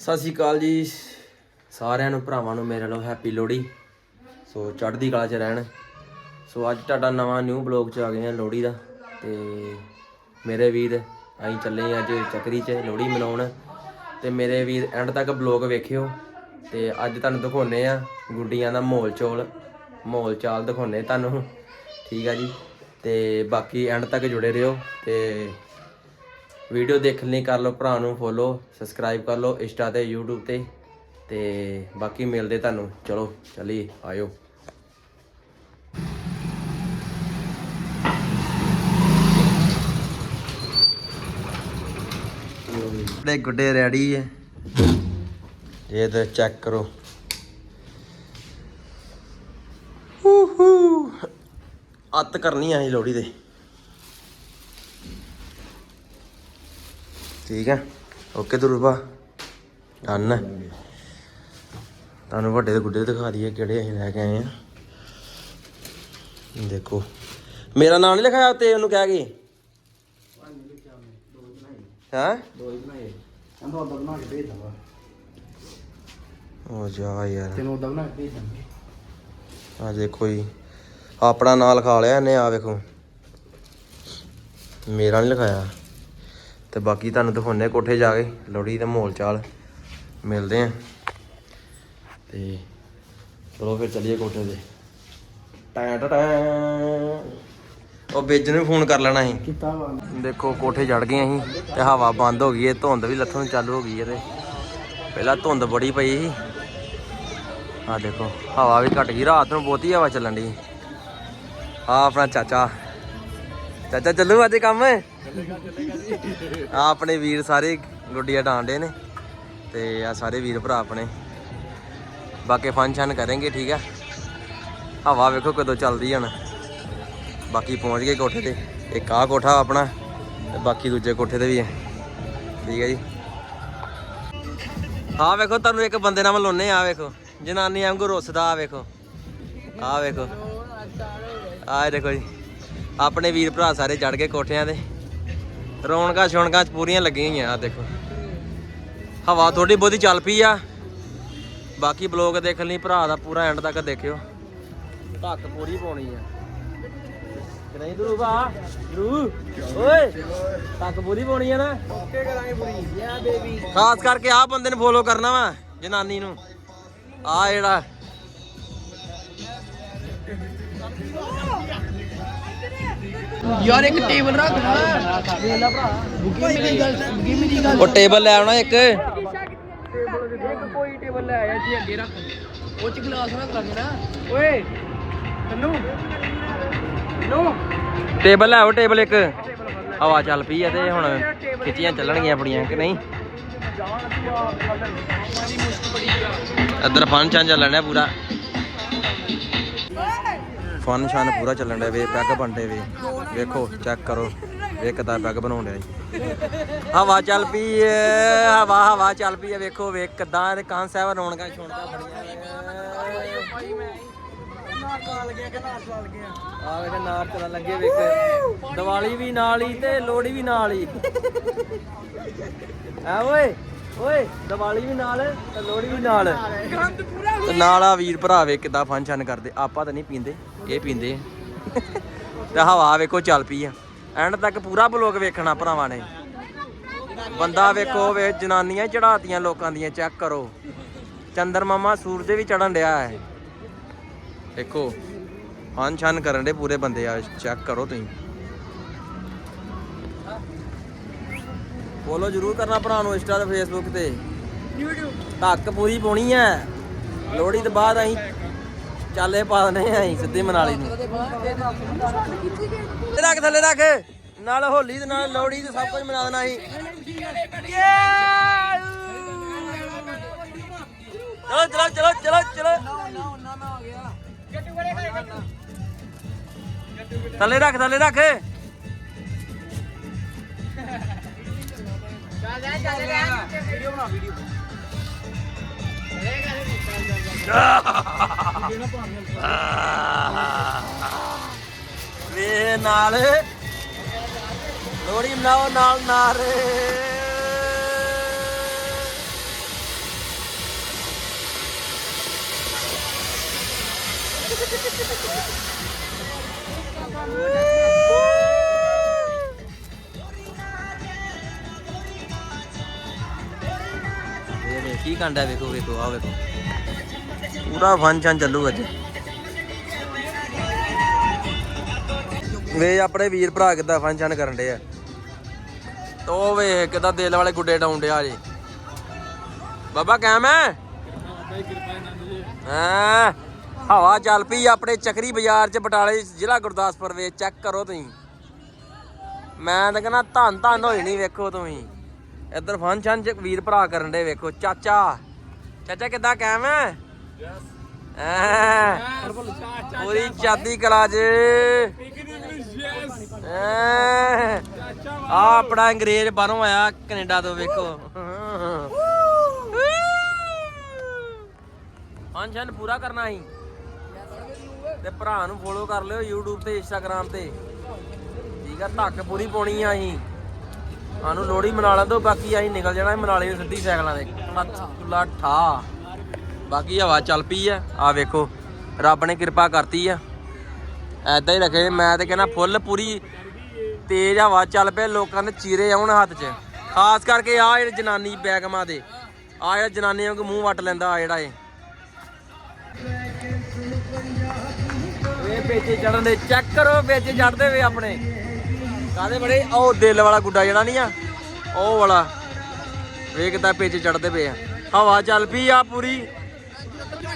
ਸਤਿ ਸ਼੍ਰੀ ਅਕਾਲ ਜੀ। ਸਾਰਿਆਂ ਨੂੰ, ਭਰਾਵਾਂ ਨੂੰ, ਮੇਰੇ ਵੱਲੋਂ ਹੈਪੀ ਲੋਹੜੀ। ਸੋ ਚੜ੍ਹਦੀ ਕਲਾ 'ਚ ਰਹਿਣ। ਸੋ ਅੱਜ ਤੁਹਾਡਾ ਨਵਾਂ ਨਿਊ ਬਲੌਗ 'ਚ ਆ ਗਏ ਆ ਲੋਹੜੀ ਦਾ। ਤੇ ਮੇਰੇ ਵੀਰ ਅਸੀਂ ਚੱਲੇ ਹਾਂ ਅੱਜ ਚੱਕਰੀ 'ਚ ਲੋਹੜੀ ਮਨਾਉਣ। ਤੇ ਮੇਰੇ ਵੀਰ ਐਂਡ ਤੱਕ ਬਲੌਗ ਵੇਖਿਓ। ਤੇ ਅੱਜ ਤੁਹਾਨੂੰ ਦਿਖਾਉਨੇ ਆ ਗੁੱਡੀਆਂ ਦਾ ਮਾਹੌਲ ਚੋਲ। ਮਾਹੌਲ ਚਾਲ ਦਿਖਾਉਨੇ ਤੁਹਾਨੂੰ। ਠੀਕ ਆ ਜੀ। ਤੇ ਬਾਕੀ ਐਂਡ ਤੱਕ ਜੁੜੇ ਰਹੋ। ਤੇ ਵੀਡੀਓ ਦੇਖਣ ਲਈ ਕਰ ਲਓ ਭਰਾ ਨੂੰ ਫੋਲੋ ਸਬਸਕ੍ਰਾਈਬ ਕਰ ਲਓ ਇੰਸਟਾ ਤੇ YouTube ਤੇ ਤੇ ਬਾਕੀ ਮਿਲਦੇ ਤੁਹਾਨੂੰ। ਚਲੋ ਚੱਲੀਏ ਆਇਓ। ਆਪਣੇ ਗੁੱਡੇ ਰੈਡੀ ਹੈ ਇਹ ਤੇ ਚੈੱਕ ਕਰੋ। ਹੂ ਹੂ। ਅੱਤ ਕਰਨੀ ਆ ਜੀ ਲੋੜੀ ਦੇ ਠੀਕ ਹੈ? ਓਕੇ ਦੁਰਬਾ। ਡਨ ਤੁਹਾਨੂੰ ਵੱਡੇ ਦੇ ਗੁੱਡੇ ਦਿਖਾ ਦਈਏ ਕਿਹੜੇ ਅਸੀਂ ਲੈ ਕੇ ਆਏ ਆ। ਦੇਖੋ। ਮੇਰਾ ਨਾਮ ਨਹੀਂ ਲਿਖਾਇਆ ਉੱਤੇ ਉਹਨੂੰ ਕਹਿ ਗਏ ਹੈ? ਦੋ ਹੀ ਬਣਾਏ ਕਹਿੰਦਾ ਉਹਦਾ ਬਣਾ ਕੇ ਭੇਜ ਦਵਾ ਉਹ ਜਾ ਯਾਰ। ਤੈਨੂੰ ਉਹਦਾ ਬਣਾ ਕੇ ਭੇਜ ਦਾਂਗੇ ਆ ਦੇਖੋ ਜੀ। ਆਪਣਾ ਨਾਂ ਲਿਖਾ ਲਿਆ ਇਹਨੇ, ਆ ਵੇਖੋ। ਮੇਰਾ ਨਹੀਂ ਲਿਖਾਇਆ। ਤੇ ਬਾਕੀ ਤੁਹਾਨੂੰ ਦਿਖਾਉਣੇ ਕੋਠੇ ਜਾ ਕੇ ਲੋਹੜੀ ਦਾ ਮਾਹੌਲ ਚਾਲ। ਮਿਲਦੇ ਆ ਤੇ ਚਲੋ ਫਿਰ ਚੱਲੀਏ ਕੋਠੇ ਤੇ। ਟੈਂ ਟੈਂ ਉਹ ਬੇਜ ਨੂੰ ਫੋਨ ਕਰ ਲੈਣਾ ਸੀ। ਦੇਖੋ ਕੋਠੇ ਚੜ ਗਏ ਅਸੀਂ ਤੇ ਹਵਾ ਬੰਦ ਹੋ ਗਈ ਏ ਧੁੰਦ ਵੀ ਲੱਥਣ ਨੂੰ ਚਾਲੂ ਹੋ ਗਈ ਏ ਤੇ। ਪਹਿਲਾਂ ਧੁੰਦ ਬੜੀ ਪਈ ਸੀ। ਆ ਦੇਖੋ ਹਵਾ ਵੀ ਘਟ ਗਈ ਰਾਤ ਨੂੰ ਬਹੁਤੀ ਹਵਾ ਚੱਲਣ ਦੀ ਆ ਆਪਣਾ ਚਾਚਾ। ਚਾਚਾ ਚੱਲੂ ਅੱਜ ਕੰਮ? ਆ ਆਪਣੇ ਵੀਰ ਸਾਰੇ ਗੁੱਡੀਆਂ ਡਾਂਡੇ ਨੇ ਤੇ ਆ ਸਾਰੇ ਵੀਰ ਭਰਾ ਆਪਣੇ। ਬਾਕੀ ਫੰਕਸ਼ਨ ਕਰਾਂਗੇ, ਠੀਕ ਆ? ਹਵਾ ਵੇਖੋ ਕਦੋਂ ਚੱਲਦੀ ਹੁਣ। ਬਾਕੀ ਪਹੁੰਚ ਗਏ ਕੋਠੇ ਤੇ। ਇੱਕ ਆਹ ਕੋਠਾ ਆਪਣਾ ਤੇ ਬਾਕੀ ਦੂਜੇ ਕੋਠੇ ਤੇ ਵੀ ਹੈ ਠੀਕ ਹੈ ਜੀ। ਆਹ ਵੇਖੋ, ਤੁਹਾਨੂੰ ਇੱਕ ਬੰਦੇ ਨਾਲ ਮਿਲਾਉਨੇ ਆ ਵੇਖੋ। ਜਨਾਨੀ ਵਾਂਗੂ ਰੁੱਸਦਾ ਆ ਵੇਖੋ। ਆਹ ਵੇਖੋ। ਆ ਦੇਖੋ ਜੀ। ਆਪਣੇ ਵੀਰ ਭਰਾ ਸਾਰੇ ਚੜ ਗਏ ਕੋਠਿਆਂ ਤੇ। ਰੌਣਕਾਂ ਛੌਣਕਾਂ ਪੂਰੀਆਂ ਲੱਗੀਆਂ ਹੋਈਆਂ ਆ ਦੇਖੋ। ਹਵਾ ਥੋੜੀ ਬਹੁਤੀ ਚੱਲ ਪਈ ਆ। ਬਾਕੀ ਬਲੌਗ ਦੇਖਣ ਲਈ ਭਰਾ ਦਾ ਪੂਰਾ ਐਂਡ ਤੱਕ ਦੇਖਿਓ। ਧੱਕ ਪੂਰੀ ਪਾਉਣੀ ਆ। ਨਹੀਂ ਦਰੂ ਭਾ ਦਰੂ। ਓਏ ਧੱਕ ਪੂਰੀ ਪਾਉਣੀ ਆ ਨਾ? ਓਕੇ ਕਰਾਂਗੇ ਪੂਰੀ। ਯਾ ਬੇਬੀ। ਖਾਸ ਕਰਕੇ ਆਹ ਬੰਦੇ ਨੂੰ ਫੋਲੋ ਕਰਨਾ ਵਾ ਜਨਾਨੀ ਨੂੰ। ਆ ਜਿਹੜਾ ਯਾਰ ਇੱਕ ਟੇਬਲ ਰੱਖ ਭਰਾ ਮੇਰੀ ਗੱਲ ਮੇਰੀ ਗੱਲ ਉਹ ਟੇਬਲ ਲੈ ਆਉਣਾ ਇੱਕ। ਟੇਬਲ ਇੱਕ ਕੋਈ ਟੇਬਲ ਲੈ ਆਇਆ ਜੀ ਅੱਗੇ ਰੱਖ। ਉਹ ਚ ਗਲਾਸ ਰੱਖ ਲਾਂਗੇ ਨਾ ਓਏ ਤੈਨੂੰ? ਤੈਨੂੰ? ਟੇਬਲ ਲੈ ਆਓ ਟੇਬਲ ਇੱਕ। ਹਵਾ ਚੱਲ ਪਈ ਆ ਤੇ ਹੁਣ ਖਿੱਚੀਆਂ ਚੱਲਣਗੀਆਂ ਆਪਣੀਆਂ ਕਿ ਨਹੀਂ? ਇੱਧਰ ਫਨ ਚੱਲਣ ਡਿਆ ਪੂਰਾ। ਫਨ ਸ਼ਨ ਪੂਰਾ ਚੱਲਣ ਡਿਆ ਵੇ, ਪੈਗ ਬਣਦੇ ਵੇ। ਵੇਖੋ ਚੈੱਕ ਕਰੋ। ਵੇ ਕਿਦਾਂ ਪੈਗ ਬਣਾਉਣ ਡਿਆ ਜੀ। ਹਵਾ ਚੱਲ ਪਈ ਏ, ਹਵਾ ਹਵਾ ਚੱਲ ਪਈ ਏ। ਵੇਖੋ ਵੇ ਕਿਦਾਂ ਤੇ ਕਾਂ ਸਾਹਿਬ ਰੌਣਕਾਂ ਛੋਣਕਾਂ ਬੜੀਆਂ ਆ ਵੇਖ, ਨਾਰ ਚੱਲਣ ਲੱਗੇ ਵੇਖ ਦੀਵਾਲੀ ਵੀ ਨਾਲ ਹੀ ਤੇ ਲੋਹੜੀ ਵੀ ਨਾਲ ਹੀ। ਐ ਓਏ? ਓਏ ਦੀਵਾਲੀ ਵੀ ਨਾਲ ਤੇ ਲੋਹੜੀ ਵੀ ਨਾਲ ਤੇ ਨਾਲ ਆ ਵੀਰ ਭਰਾ ਵੇ ਕਿਦਾਂ ਫੰਕਸ਼ਨ ਕਰਦੇ। ਆਪਾਂ ਤਾਂ ਨਹੀਂ ਪੀਂਦੇ ਇਹ ਪੀਂਦੇ ਆ। ਤੇ ਹਵਾ ਵੇਖੋ ਚੱਲ ਪਈ ਆ। ਐਂਡ ਤੱਕ ਪੂਰਾ ਬਲੌਗ ਵੇਖਣਾ ਭਰਾਵਾਂ ਨੇ। ਬੰਦਾ ਵੇਖੋ ਵੇ ਜਨਾਨੀਆਂ ਚੜਾਤੀਆਂ ਲੋਕਾਂ ਦੀਆਂ ਚੈੱਕ ਕਰੋ। ਚੰਦਰ ਮਾਮਾ ਸੂਰਜ ਵੀ ਚੜਨ ਡਿਆ ਹੈ। ਦੇਖੋ ਫਨ ਸ਼ਨ ਕਰਨ ਦੇ ਪੂਰੇ ਬੰਦੇ ਆ ਚੈੱਕ ਕਰੋ ਤੁਸੀਂ। ਫੋਲੋ ਜਰੂਰ ਕਰਨਾ ਭਰਾ ਨੂੰ ਇੰਸਟਾ ਤੇ ਫੇਸਬੁੱਕ ਤੇ। YouTube ਧੱਕ ਪੂਰੀ ਪਾਉਣੀ ਐ ਲੋਹੜੀ ਤੋਂ ਬਾਅਦ ਅਸੀਂ ਚਾਲੇ ਪਾ ਦਨੇ ਅਸੀਂ ਸਿੱਧੀ ਮਨਾਲੀ ਨੂੰ। ਥੱਲੇ ਰੱਖ ਥੱਲੇ ਰੱਖ। ਨਾਲ ਹੋਲੀ ਦੇ ਨਾਲ ਲੋਹੜੀ ਤੇ ਸਭ ਕੁਝ ਮਨਾ ਦੇਣਾ ਅਸੀਂ। ਚਲੋ ਚਲੋ ਚਲੋ ਚਲੋ ਚਲੋ। ਥੱਲੇ ਰੱਖ ਥੱਲੇ ਰੱਖ। ਵੀਡੀਓ ਬਣਾ ਵੀਡੀਓ ਵੇ ਨਾਲ ਲੋੜੀ ਮਨਾਓ ਨਾਲ ਨਾਰੇ Woo! ਕੀ ਕੰਡਾ ਵੇਖੋ ਵੇਖੋ ਆ ਵੇਖੋ। ਪੂਰਾ ਫੰਕਸ਼ਨ ਚੱਲੂ ਅੱਜ ਵੇ, ਆਪਣੇ ਵੀਰ ਭਰਾ ਕਿੱਦਾਂ ਫੰਕਸ਼ਨ ਕਰਨ ਡੇ ਆ? ਉਹ ਵੇ, ਕਿੱਦਾਂ ਦਿਲ ਵਾਲੇ ਗੁੱਡੇ ਡਾਉਣ ਡਿਆ ਜੀ ਬਾਬਾ ਕੈਮ ਹੈ ਹਾਂ? ਹਵਾ ਚੱਲ ਪਈ ਆਪਣੇ ਚੱਕਰੀ ਬਾਜ਼ਾਰ ਚ, ਬਟਾਲੇ ਜ਼ਿਲ੍ਹਾ ਗੁਰਦਾਸਪੁਰ ਵੇ ਚੈੱਕ ਕਰੋ ਤੁਸੀਂ। ਮੈਂ ਤਾਂ ਕਹਿੰਦਾ ਧੰਨ ਧੰਨ ਹੋਈ ਨਹੀਂ ਵੇਖੋ ਤੁਸੀਂ। ਇੱਧਰ ਫੰਕਸ਼ਨ ਚ ਵੀਰ ਭਰਾ ਕਰਨ ਦੇ ਵੇਖੋ ਚਾਚਾ। ਚਾਚਾ ਕਿੱਦਾਂ ਕਾਇਮ ਹੈ ਐਂ, ਪੂਰੀ ਚਾਦੀ ਕਲਾ ਚ ਆ ਆਪਣਾ ਅੰਗਰੇਜ਼ ਬਾਹਰੋਂ ਆਇਆ ਕੈਨੇਡਾ ਤੋਂ ਵੇਖੋ। ਫੰਕਸ਼ਨ ਪੂਰਾ ਕਰਨਾ ਸੀ। ਤੇ ਭਰਾ ਨੂੰ ਫੋਲੋ ਕਰ ਲਿਓ YouTube ਤੇ Instagram ਤੇ। ਠੀਕ ਆ ਧੱਕ ਪੂਰੀ ਪਾਉਣੀ ਆ ਅਸੀਂ। ਸਾਨੂੰ ਲੋੜੀ ਮਨਾ ਦੋ ਬਾਕੀ ਅਸੀਂ ਨਿਕਲ ਜਾਣਾ ਮਨਾਲੀ ਨੂੰ ਸਿੱਧੀ ਸਾਈਕਲਾਂ ਦੇ ਕੁੱਲਾ ਠਾ। ਬਾਕੀ ਹਵਾ ਚੱਲ ਪਈ ਆ। ਆ ਵੇਖੋ ਰੱਬ ਨੇ ਕਿਰਪਾ ਕਰਤੀ ਆ। ਐਦਾਂ ਹੀ ਰੱਖੇ ਮੈਂ ਤੇ ਕਹਿੰਦਾ ਫੁੱਲ ਪੂਰੀ ਤੇਜ਼ ਹਵਾ ਚੱਲ ਪਏ ਲੋਕਾਂ ਦੇ ਚੀਰੇ ਆਉਣ ਹੱਥ 'ਚ। ਖਾਸ ਕਰਕੇ ਆ ਜਿਹੜੇ ਜਨਾਨੀ ਬੈਗਮਾਂ ਦੇ ਆ ਜਿਹੜਾ ਜਨਾਨੀਆਂ ਨੂੰ ਮੂੰਹ ਵੱਟ ਲੈਂਦਾ ਆ ਜਿਹੜਾ ਇਹ। ਵੇ ਪੇਚੇ ਚੜਨ ਦੇ ਚੈੱਕ ਕਰੋ ਪੇਚੇ ਚੜਦੇ ਵੇ ਆਪਣੇ। ਕਾਦੇ ਬੜੇ? ਉਹ ਦਿਲ ਵਾਲਾ ਗੁੱਡਾ ਜਿਹੜਾ ਨਹੀਂ ਆ? ਉਹ ਵਾਲਾ। ਵੇਖ ਕਿਦਾਂ ਪੇਚ ਚੜਦੇ ਪਏ ਆ। ਹਵਾ ਚੱਲ ਪਈ ਆ ਪੂਰੀ।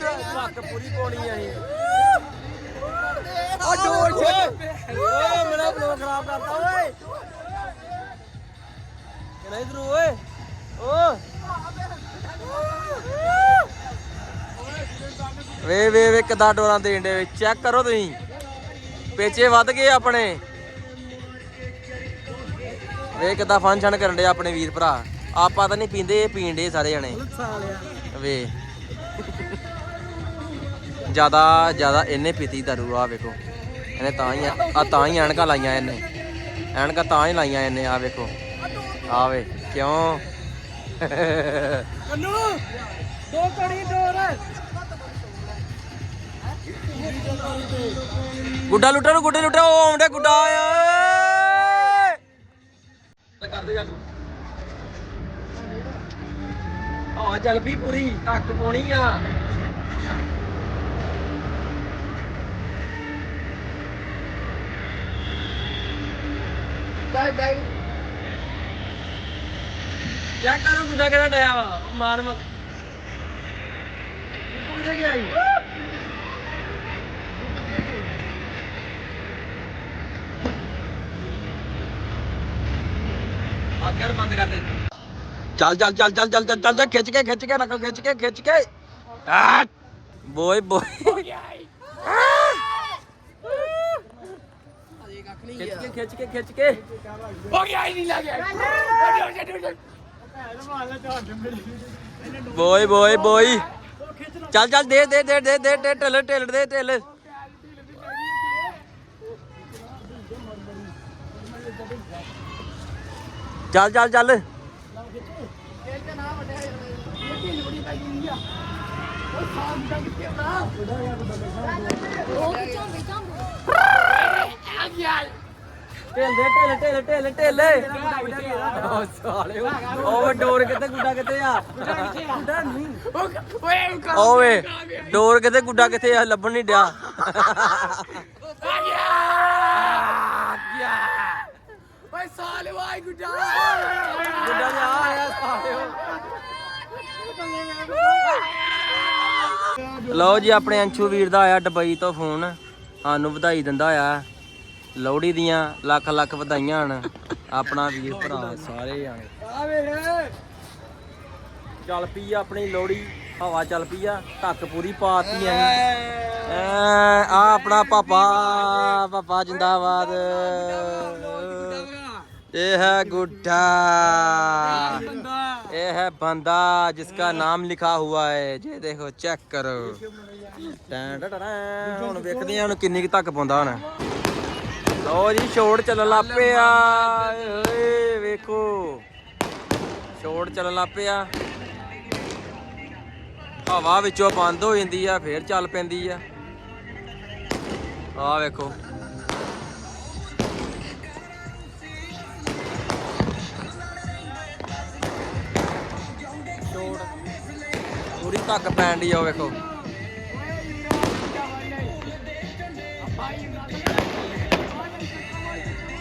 ਧੱਕ ਪੂਰੀ ਪਾਉਣੀ ਆ ਇਹ ਉਹ ਜੋਸ਼ ਓਏ, ਮੇਰਾ ਬਲੌਗ ਖਰਾਬ ਕਰਤਾ, ਓਏ। ਕਿਹੜਾ ਇਧਰ ਓਏ? ਓ। ਵੇ ਵੇ ਵੇ, ਕਿਦਾਂ ਡੋਰਾਂ ਦੇਣ ਦੇ ਚੈੱਕ ਕਰੋ ਤੁਸੀਂ। ਪੇਚੇ ਵੱਧ ਗਏ ਆਪਣੇ। ਵੇ ਕਿਦਾਂ ਫੰਕਸ਼ਨ ਕਰਨ ਦੇ ਆਪਣੇ ਵੀਰ ਭਰਾ। ਆਪਾਂ ਤਾਂ ਨਹੀਂ ਪੀਂਦੇ ਇਹ ਪੀਣ ਦੇ ਸਾਰੇ ਜਣੇ। ਵੇ। ਜ਼ਿਆਦਾ ਜ਼ਿਆਦਾ ਇਹਨੇ ਪੀਤੀ ਦਾਰੂ ਆ ਵੇਖੋ। ਇਹਨੇ ਤਾਂ ਹੀ ਆ ਤਾਂ ਹੀ ਐਨਕਾਂ ਲਾਈਆਂ ਇਹਨੇ। ਐਨਕਾਂ ਤਾਂ ਹੀ ਲਾਈਆਂ ਇਹਨੇ ਆ ਵੇਖੋ। ਆ ਵੇ ਕਿਉਂ? ਕੰਨੂ ਦੋ ਕੜੀ ਡੋਰ। ਗੁੱਡਾ ਲੁੱਟਾ ਨੂੰ ਗੁੱਡੇ ਲੁੱਟਾ ਉਹ ਆਉਂਦਾ ਗੁੱਡਾ ਆਇਆ। ਕਰਦੇ ਜਾ ਆ ਚੱਲ ਵੀ ਪੂਰੀ ਟੱਕ ਪਾਉਣੀ ਆ। ਬਾਈ ਬਾਈ ਚੈੱਕ ਕਰੋ ਗੁੱਡਾ ਕਿਹੜਾ ਡਿਆ ਵਾ? ਮਾਰ ਕਿੱਥੇ ਗਿਆ ਈ ਆ ਕਰ ਬੰਦ ਕਰ ਦੇ ਚੱਲ ਚੱਲ ਚੱਲ ਚੱਲ ਚੱਲ ਚੱਲ ਚੱਲ ਚੱਲ, ਖਿੱਚ ਕੇ ਖਿੱਚ ਕੇ ਰੱਖੋ ਖਿੱਚ ਕੇ ਖਿੱਚ ਕੇ ਆ ਬੋਏ ਬੋਏ ਅਜੇ ਕੱਖ ਨਹੀਂ ਖਿੱਚ ਕੇ ਖਿੱਚ ਕੇ ਖਿੱਚ ਕੇ ਹੋ ਗਿਆ ਹੀ ਨਹੀਂ ਲੱਗਿਆ ਬੋਏ ਬੋਏ ਬੋਏ ਚੱਲ ਚੱਲ ਦੇ ਦੇ ਦੇ ਦੇ ਦੇ ਦੇ ਢਿੱਲ ਢਿੱਲ ਦੇ ਢਿੱਲ ਚੱਲ ਚੱਲ ਚੱਲ। ਢਿੱਲ ਦੇ ਢਿੱਲ ਢਿੱਲ। ਢਿੱਲ ਢਿੱਲ ਉਹ ਸਾਲੇ ਉਹ ਡੋਰ ਕਿੱਥੇ ਗੁੱਡਾ ਕਿੱਥੇ ਆ? ਓਏ ਓਏ ਡੋਰ ਕਿੱਥੇ ਗੁੱਡਾ ਕਿੱਥੇ ਆ? ਲੱਭਣ ਨਹੀਂ ਡਿਆ। ਓਏ ਸਾਲੇ ਵਾਈ ਗੁੱਡਾ ਗੁੱਡਾ ਨੇ ਆ ਆਇਆ ਸਾਲਿਓ ਲਓ ਜੀ, ਆਪਣੇ ਅੰਸ਼ੂ ਵੀਰ ਦਾ ਆਇਆ ਦੁਬਈ ਤੋਂ ਫੋਨ। ਸਾਨੂੰ ਵਧਾਈ ਦਿੰਦਾ ਆ। ਲੋਹੜੀ ਦੀਆਂ ਲੱਖ ਲੱਖ ਵਧਾਈਆਂ ਹਨ। ਆਪਣਾ ਵੀਰ ਭਰਾ ਸਾਰੇ ਜਾਣੇ। ਆ ਵੇਖ ਚੱਲ ਪਈ ਆ ਆਪਣੀ ਲੋਹੜੀ। ਹਵਾ ਚੱਲ ਪਈ ਆ, ਧੱਕ ਪੂਰੀ ਪਾਤੀ ਐ, ਆ ਆਪਣਾ ਪਾਪਾ ਪਾਪਾ ਜਿੰਦਾਬਾਦ। ਇਹ ਹੈ ਗੁੱਡਾ। ਇਹ ਹੈ ਬੰਦਾ ਜਿਸਕਾ ਨਾਮ ਲਿਖਾ ਹੁਆ ਹੈ, ਜੇ ਦੇਖੋ ਚੈੱਕ ਕਰੋ। ਟੈਂ ਟੈਂ ਟੈਂ। ਹੁਣ ਵੇਖਦੇ ਆ ਹੁਣ ਕਿੰਨੀ ਕੁ ਤੱਕ ਪਾਉਂਦਾ ਹੁਣ। ਲਓ ਜੀ, ਛੋੜ ਚੱਲਣ ਲੱਗ ਪਿਆ। ਓਏ ਵੇਖੋ। ਛੋੜ ਚੱਲਣ ਲੱਗ ਪਿਆ। ਹਵਾ ਵਿੱਚੋਂ ਬੰਦ ਹੋ ਜਾਂਦੀ ਆ, ਫੇਰ ਚੱਲ ਪੈਂਦੀ ਆ। ਆ ਵੇਖੋ। ਪੂਰੀ ਧੱਕ ਪੈਣ ਦੀ ਆ ਵੇਖੋ।